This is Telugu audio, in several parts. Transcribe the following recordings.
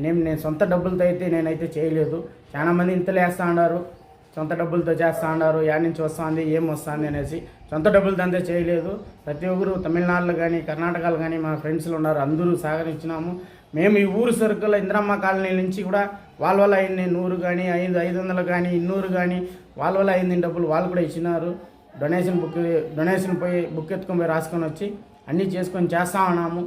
నేనేం నేను సొంత డబ్బులతో అయితే నేనైతే చేయలేదు. చాలామంది ఇంతలో వేస్తా ఉన్నారు సొంత డబ్బులతో చేస్తా ఉన్నారు యాడ్ నుంచి వస్తుంది ఏం వస్తుంది అనేసి. సొంత డబ్బులతో అంతే చేయలేదు. ప్రతి ఒక్కరు తమిళనాడులో కానీ కర్ణాటకలో కానీ మా ఫ్రెండ్స్లు ఉన్నారు. అందరూ సహకరించినాము. మేము ఈ ఊరు సరుకుల ఇంద్రమ్మ కాలనీ నుంచి కూడా వాళ్ళ వల్ల అయింది. నూరు కానీ ఐదు ఐదు వందలు కానీ ఇన్నూరు కానీ వాళ్ళ వల్ల అయింది డబ్బులు. వాళ్ళు కూడా ఇచ్చినారు. డొనేషన్ బుక్ డొనేషన్ పోయి బుక్ ఎత్తుకొని పోయి రాసుకొని వచ్చి అన్నీ చేసుకొని చేస్తా ఉన్నాము.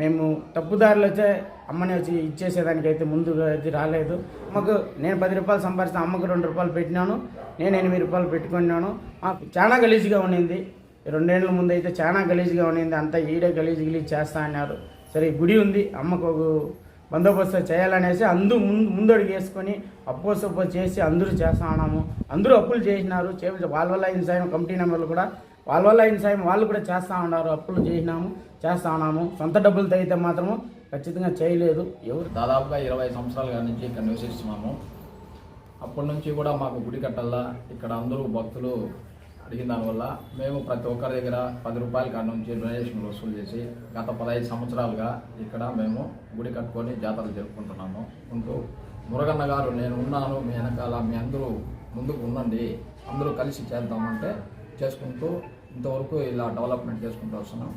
మేము తప్పుదారులు అయితే అమ్మని వచ్చి ఇచ్చేసేదానికైతే ముందుగా అయితే రాలేదు. అమ్మకు నేను పది రూపాయలు సంపాదిస్తే అమ్మకు రెండు రూపాయలు పెట్టినాను నేను ఎనిమిది రూపాయలు పెట్టుకున్నాను. మాకు చాలా గలీజ్గా ఉండింది. రెండేళ్ళ ముందు అయితే చాలా గలీజ్గా ఉండింది. అంతా ఈడే గలీజ్ గిలీజ్ చేస్తా అన్నారు. సరే గుడి ఉంది అమ్మకు ఒక బందోబస్తు చేయాలనేసి అందరూ ముందు ముందడుగు వేసుకొని అప్పు సప్పు చేసి అందరూ చేస్తా ఉన్నాము అందరూ అప్పులు చేసినారు. చే వాళ్ళ వల్ల అయిన సాయం కమిటీ నెంబర్లు కూడా వాళ్ళ వల్ల అయిన సాయం వాళ్ళు కూడా చేస్తూ ఉన్నారు. అప్పులు చేసినాము చేస్తా ఉన్నాము. సొంత డబ్బులతో అయితే మాత్రము ఖచ్చితంగా చేయలేదు. ఎవరు దాదాపుగా ఇరవై సంవత్సరాల నుంచి ఇక్కడ నివసిస్తున్నాము అప్పటి నుంచి కూడా మాకు గుడి కట్టాలా ఇక్కడ అందరూ భక్తులు అడిగిన దానివల్ల మేము ప్రతి ఒక్కరి దగ్గర పది రూపాయల కాడ నుంచి డొనేషన్ వసూలు చేసి గత పదహైదు సంవత్సరాలుగా ఇక్కడ మేము గుడి కట్టుకొని జాతరలు జరుపుకుంటున్నాము. ఉంటూ మురగన్న గారు నేను ఉన్నాను మీ వెనకాల మీ అందరూ ముందుకు ఉండండి అందరూ కలిసి చేద్దామంటే చేసుకుంటూ ఇంతవరకు ఇలా డెవలప్మెంట్ చేసుకుంటూ వస్తున్నాం.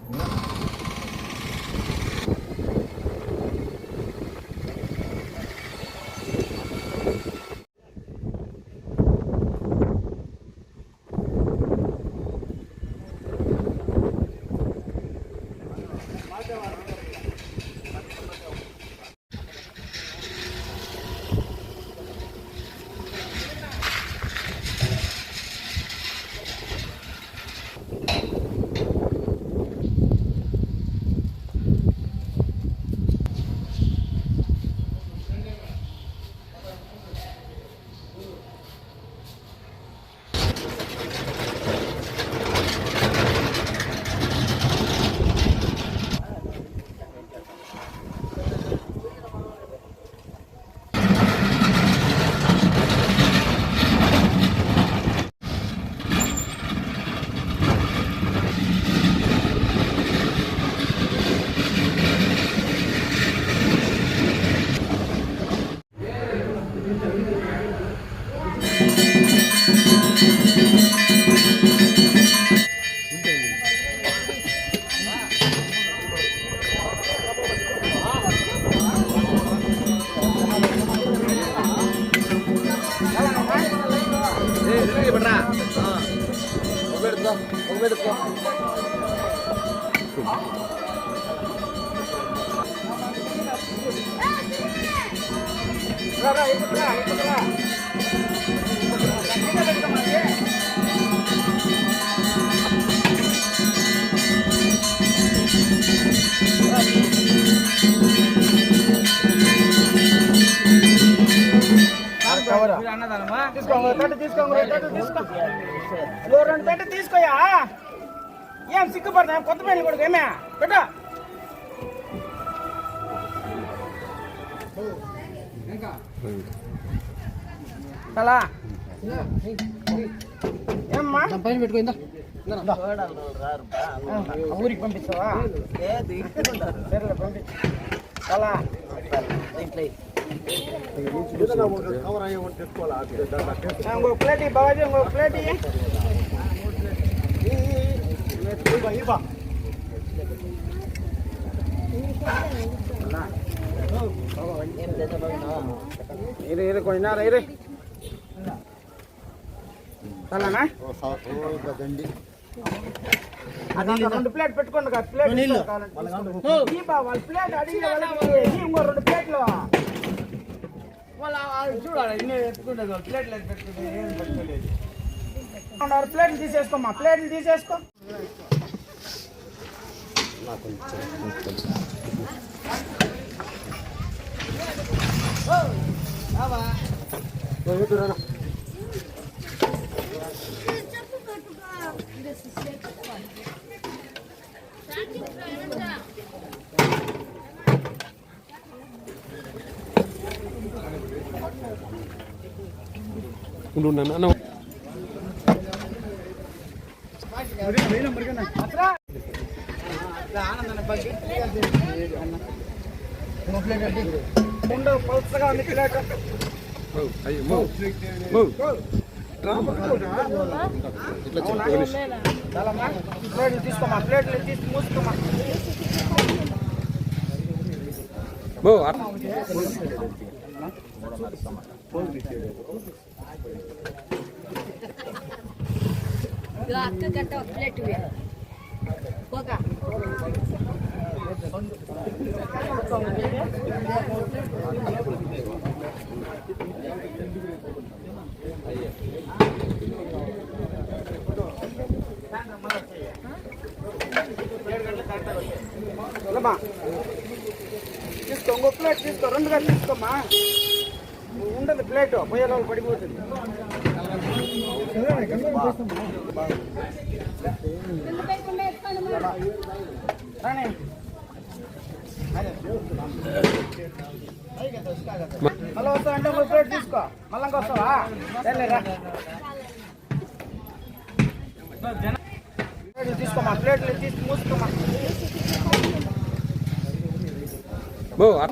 తీసుకో తట్టు తీసుకో తట్టు తీసుకో ఓ రెండు తట్టు తీసుకోయా? ఏం సిగ్గుపడతా కొత్త పని కొడుకు ఏమే? పెట్టు. అలా ఏమ్మా? పైన పెట్టుకుందా ఊరికి పంపిస్తావా? సరేలే పంపించు అలా ఇంకో ప్లేట్ ఇయ్యి, బాబాజీ ఇంకో ప్లేట్ ఇయ్యి. ఇరు ఇరు కొంచెం ఇరు అలానా అది ఒక రెండు ప్లేట్ పెట్టుకోండి కదా ప్లేట్ ఇస్తారు కావాలంటే. ఈ బా, వాళ్ళ ప్లేట్ అడిగిన వాళ్ళకి ఈ ఇంకో రెండు ప్లేట్లు వాళ్ళ వాళ్ళు చూడాలి ఇన్ని ఎత్తుకుంటుంది వాళ్ళు ప్లేట్లు ఏం పెట్టుకోలేదు. ఉన్నారు ప్లేట్లు తీసేసుకోమ్మా ప్లేట్లు తీసేసుకో ఉండు అన్న అట్రా ఆనందన బగ్గి ఇంకో ప్లేట్ అడ్డి ఉండదు పలుసగా ఉంది ప్లేట్ చాలమ్మా ప్లేట్లు తీసుకోమా ప్లేట్లు తీసి మూసుకోమా ఇదిగో అక్క గంట ఒక ప్లేట్ ఇవ్వు. పోగా వెళ్ళమ్మా తీసుకో ఇంకో ప్లేట్ తీసుకో రెండుగా తీసుకోమ్మా ఉండదు ప్లేట్ పోయే రోజులు పడిపోతుంది. మళ్ళీ వస్తావు అంటే ఇంకో ప్లేట్ తీసుకో. మళ్ళీ వస్తావా? సరేలేరా ప్లేట్లు తీసుకోమా ప్లేట్లు తీసి మూసుకోమా. వెళ్ళమ్మా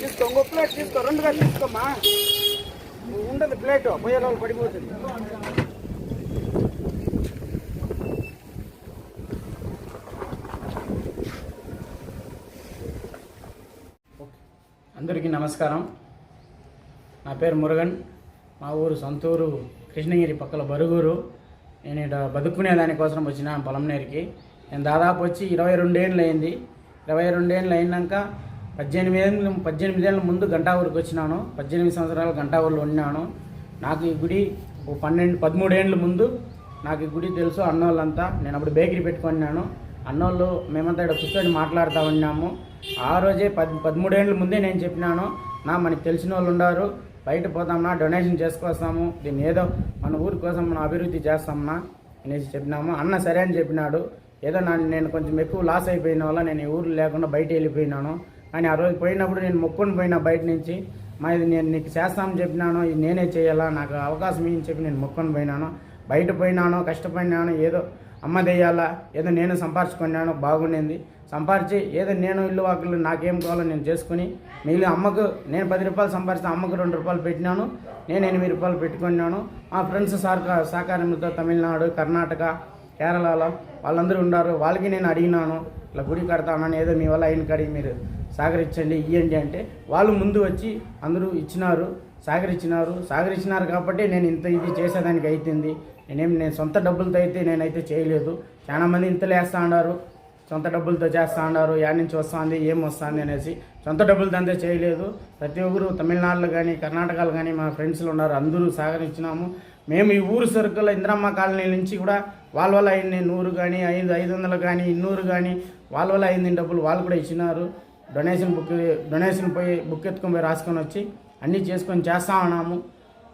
తీసుకో ఇంకో ప్లేట్ తీసుకో రెండుగా తీసుకోమ్మా. ఉండదు ప్లేట్ పోయే రోజు పడిపోతుంది. అందరికీ నమస్కారం. నా పేరు మురుగన్. మా ఊరు సొంతూరు కృష్ణగిరి పక్కల బరుగురు. నేను ఇక్కడ బతుకునే దానికోసం వచ్చిన పొలంనేరికి. నేను దాదాపు వచ్చి ఇరవై రెండేళ్ళు అయింది. ఇరవై రెండేళ్ళు అయినాక పద్దెనిమిది ఏళ్ళు పద్దెనిమిది ఏళ్ళ ముందు గంటావూరుకి వచ్చినాను. పద్దెనిమిది సంవత్సరాలు గంటావూరులో ఉన్నాను నాకు ఈ గుడి ఓ పన్నెండు పదమూడేళ్ళ ముందు నాకు ఈ గుడి తెలుసు. అన్నోళ్ళంతా నేను అప్పుడు బేకరీ పెట్టుకున్నాను అన్నోళ్ళు మేమంతా ఇక్కడ కూర్చొని మాట్లాడుతూ ఉన్నాము. ఆ రోజే పద్ పదమూడేళ్ళ ముందే నేను చెప్పినాను. నా మనకి తెలిసిన వాళ్ళు ఉన్నారు బయట పోతామన్నా డొనేషన్ చేసుకొస్తాము. దీన్ని ఏదో మన ఊరి కోసం మనం అభివృద్ధి చేస్తామన్నా అనేసి చెప్పినాము. అన్న సరే అని చెప్పినాడు. ఏదో నా నేను కొంచెం ఎక్కువ లాస్ అయిపోయిన వల్ల నేను ఈ ఊరు లేకుండా బయట వెళ్ళిపోయినాను. కానీ ఆ రోజు పోయినప్పుడు నేను మొక్కుని పోయినా బయట నుంచి. మా ఇది నేను నీకు చేస్తామని చెప్పినాను. ఇది నేనే చేయాలా? నాకు అవకాశం ఇయ్యని చెప్పి నేను మొక్కుని పోయినాను. బయట పోయినాను కష్టపడినాను ఏదో అమ్మ దెయ్యాలా? ఏదో నేను సంపాదించుకున్నాను బాగుండింది. సంపాదించి ఏదో నేను ఇల్లు వాకులు నాకేం కావాలో నేను చేసుకుని మిగిలి అమ్మకు నేను పది రూపాయలు సంపాదిస్తే అమ్మకు రెండు రూపాయలు పెట్టినాను నేను ఎనిమిది రూపాయలు పెట్టుకున్నాను. మా ఫ్రెండ్స్ సహకార సహకారంతో తమిళనాడు కర్ణాటక కేరళలో వాళ్ళందరూ ఉన్నారు. వాళ్ళకి నేను అడిగినాను ఇట్లా గుడి కడతానని ఏదో మీ వల్ల అయిన కాడికి మీరు సహకరించండి ఇవ్వండి అంటే వాళ్ళు ముందు వచ్చి అందరూ ఇచ్చినారు. సహకరించినారు. సహకరించినారు కాబట్టి నేను ఇంత ఇది చేసేదానికి అయితుంది. నేనేం నేను సొంత డబ్బులతో అయితే నేనైతే చేయలేదు. చాలా మంది ఇంతలో వేస్తా ఉన్నారు సొంత డబ్బులతో చేస్తా ఉన్నారు యాడ్ నుంచి వస్తుంది? ఏం వస్తుంది? అనేసి. సొంత డబ్బులతో అంతే చేయలేదు. ప్రతి ఒక్కరు తమిళనాడులో కానీ కర్ణాటకలో కానీ మా ఫ్రెండ్స్లు ఉన్నారు. అందరూ సహకరించినాము. మేము ఈ ఊరు సరుకుల ఇంద్రమ్మ కాలనీ నుంచి కూడా వాళ్ళ వల్ల అయింది నూరు కానీ ఐదు ఐదు వందలు కానీ ఇన్నూరు కానీ వాళ్ళ వల్ల అయింది డబ్బులు. వాళ్ళు కూడా ఇచ్చినారు. డొనేషన్ బుక్ డొనేషన్ పోయి బుక్ ఎత్తుకొని పోయి రాసుకొని వచ్చి అన్నీ చేసుకొని చేస్తా ఉన్నాము.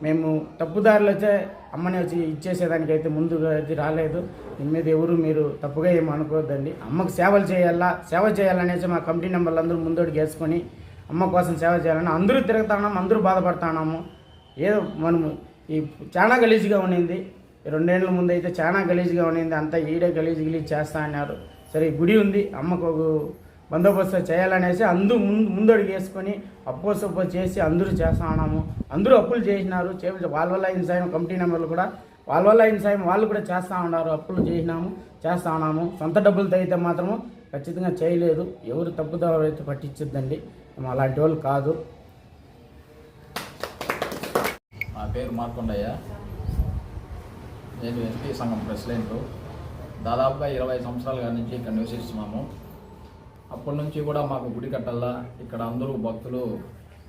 మేము తప్పుదారులు వచ్చే అమ్మని వచ్చి ఇచ్చేసేదానికి అయితే ముందుగా అయితే రాలేదు. దీని మీద ఎవరు మీరు తప్పుగా ఏమి అనుకోవద్దండి. అమ్మకు సేవలు చేయాలా సేవ చేయాలనేసి మా కమిటీ నెంబర్లు అందరూ ముందోడికి వేసుకొని అమ్మ కోసం సేవ చేయాలని అందరూ తిరుగుతున్నాము అందరూ బాధపడుతున్నాము ఏదో మనము ఈ చాలా గలీజ్గా ఉండింది ఈ రెండేళ్ళ ముందు అయితే చాలా గలీజ్గా ఉండింది అంతా ఈడే గలీజ్ గిలీజ్ చేస్తా అన్నారు. సరే గుడి ఉంది. అమ్మకు ఒక బందోబస్తు చేయాలనేసి అందరూ ముందు ముందడుగు వేసుకొని అప్పో సప్పో చేసి అందరూ చేస్తా ఉన్నాము అందరూ అప్పులు చేసినారు. చేపలు వాళ్ళ వల్ల అయిన సాయం కమిటీ నెంబర్లు కూడా వాళ్ళ వల్ల అయిన సాయం వాళ్ళు కూడా చేస్తూ ఉన్నారు. అప్పులు చేసినాము చేస్తా ఉన్నాము. సొంత డబ్బులతో అయితే మాత్రము ఖచ్చితంగా చేయలేదు. ఎవరు తప్పుదారు అయితే పట్టించద్దండి. మేము అలాంటి వాళ్ళు కాదు. నా పేరు మార్కొండయ్య. నేను ఎస్పీ సంఘం ప్రెసిడెంట్. దాదాపుగా ఇరవై సంవత్సరాలుగా నుంచి ఇక్కడ నివసిస్తున్నాము. అప్పటి నుంచి కూడా మాకు గుడి కట్టాలా? ఇక్కడ అందరూ భక్తులు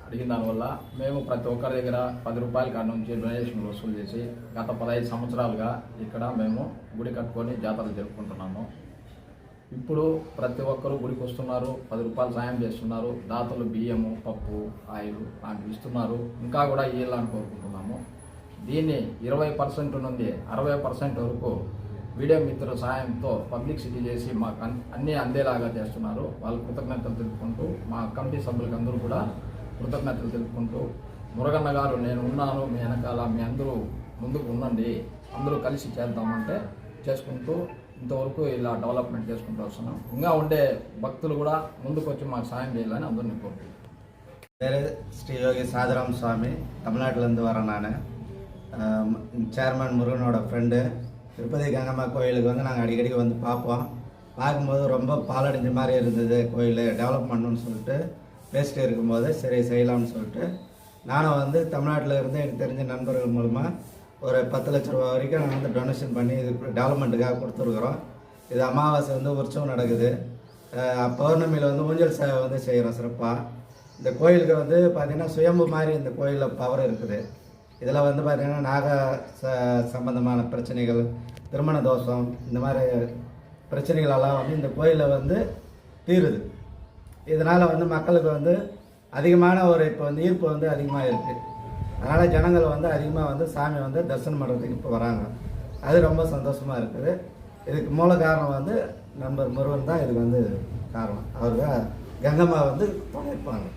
అడిగిన దానివల్ల మేము ప్రతి ఒక్కరి దగ్గర పది రూపాయల కాడ నుంచి డొనేషన్లు వసూలు చేసి గత పదహైదు సంవత్సరాలుగా ఇక్కడ మేము గుడి కట్టుకొని జాతరలు జరుపుకుంటున్నాము. ఇప్పుడు ప్రతి ఒక్కరూ గుడికి వస్తున్నారు పది రూపాయలు సాయం చేస్తున్నారు దాతలు బియ్యము పప్పు ఆయిల్ లాంటివి ఇస్తున్నారు. ఇంకా కూడా ఇవ్వాలని కోరుకుంటున్నాము. దీన్ని ఇరవై పర్సెంట్ నుండి అరవై పర్సెంట్ వరకు మీడియా సాయంతో సహాయంతో పబ్లిసిటీ చేసి మాకు అన్నీ అందేలాగా చేస్తున్నారు. వాళ్ళు కృతజ్ఞతలు తెలుపుకుంటూ మా కమిటీ సభ్యులకు అందరూ కూడా కృతజ్ఞతలు తెలుపుకుంటూ మురగన్న గారు నేను ఉన్నాను మీ వెనకాల మీ అందరూ ముందుకు ఉండండి అందరూ కలిసి చేద్దామంటే చేసుకుంటూ ఇంతవరకు ఇలా డెవలప్మెంట్ చేసుకుంటూ వస్తున్నాం. ఇంకా ఉండే భక్తులు కూడా ముందుకు వచ్చి మాకు సాయం చేయాలని అందరినీ కోరుతున్నాం వేరే శ్రీ యోగి సాధరామ స్వామి తమిళనాటిలందు వరనానే చైర్మన్ మురుగనోడ ఫ్రెండ్. திருப்பதி கங்கம்மா கோயிலுக்கு வந்து நாங்கள் அடிக்கடிக்கு வந்து பார்ப்போம். பார்க்கும்போது ரொம்ப பாலடைஞ்ச மாதிரி இருந்தது கோயில். டெவலப் பண்ணணும்னு சொல்லிட்டு பேசிட்டு இருக்கும்போது சரி செய்யலாம்னு சொல்லிட்டு. நானும் வந்து தமிழ்நாட்டில் இருந்து எனக்கு தெரிஞ்ச நண்பர்கள் மூலமாக ஒரு பத்து லட்ச ரூபா வரைக்கும் நாங்கள் வந்து டொனேஷன் பண்ணி இது டெவலப்மெண்ட்டுக்காக கொடுத்துருக்குறோம். இது அமாவாசை வந்து உற்சவம் நடக்குது. பௌர்ணமியில் வந்து ஊஞ்சல் சேவை வந்து செய்கிறோம் சிறப்பாக இந்த கோயிலுக்கு வந்து பார்த்திங்கன்னா சுயம்பு மாதிரி இந்த கோயிலில் பவர் இருக்குது. இதில் வந்து பார்த்திங்கன்னா நாக ச சம்பந்தமான பிரச்சனைகள் திருமண தோஷம் இந்த மாதிரி பிரச்சனைகளெல்லாம் வந்து இந்த கோயிலில் வந்து தீருது. இதனால் வந்து மக்களுக்கு வந்து அதிகமான ஒரு இப்போ வந்து ஈர்ப்பு வந்து அதிகமாக இருக்குது அதனால் ஜனங்கள் வந்து அதிகமாக வந்து சாமி வந்து தரிசனம் பண்ணுறதுக்கு இப்போ வராங்க. அது ரொம்ப சந்தோஷமாக இருக்குது. இதுக்கு மூல காரணம் வந்து நண்பர் முருகன் தான். இதுக்கு வந்து காரணம். அவர் தான் கங்கம்மா வந்து துணைப்பாங்க